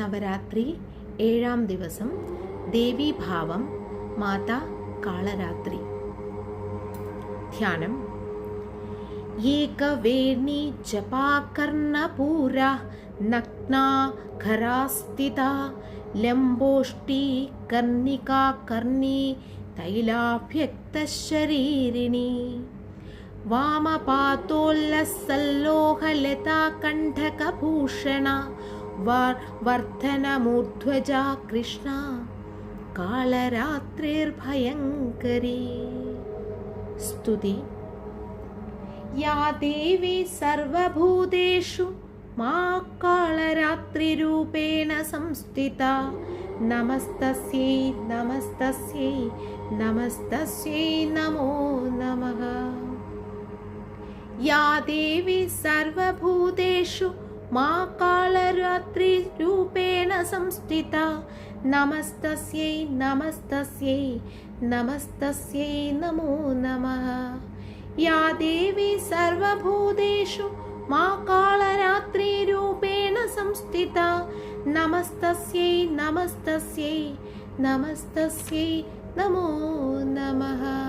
നവരാത്രി ഏഴാം ദിവസം ദേവീഭാവം മാതാ കാളരാത്രി ധ്യാനം एकवेणी जपाकर्णपूरा नग्ना खरास्थिता लम्बोष्टी कर्णिका कर्णी तैलाभ्यक्तशरीरिणी वामपातोल्लसल्लोहलता कण्ठकभूषणा वर्धनमूर्ध्वजा कृष्णा कालरात्रिर्भयङ्करी। स्तुति। या देवी सर्वभूतेषु मा कालरात्रिरूपेण संस्थिता। नमस्तस्यै नमस्तस्यै नमस्तस्यै नमो नमः। या देवी सर्वभूतेषु मा कालरात्रिरूपेण संस्थिता। नमस्तस्यै नमस्तस्यै नमस्तस्यै नमो नमः। या देवी सर्वभूतेषु मा कालरात्रिरूपेण संस्थिता। नमस्तस्यै नमस्तस्यै नमस्तस्यै नमो नमः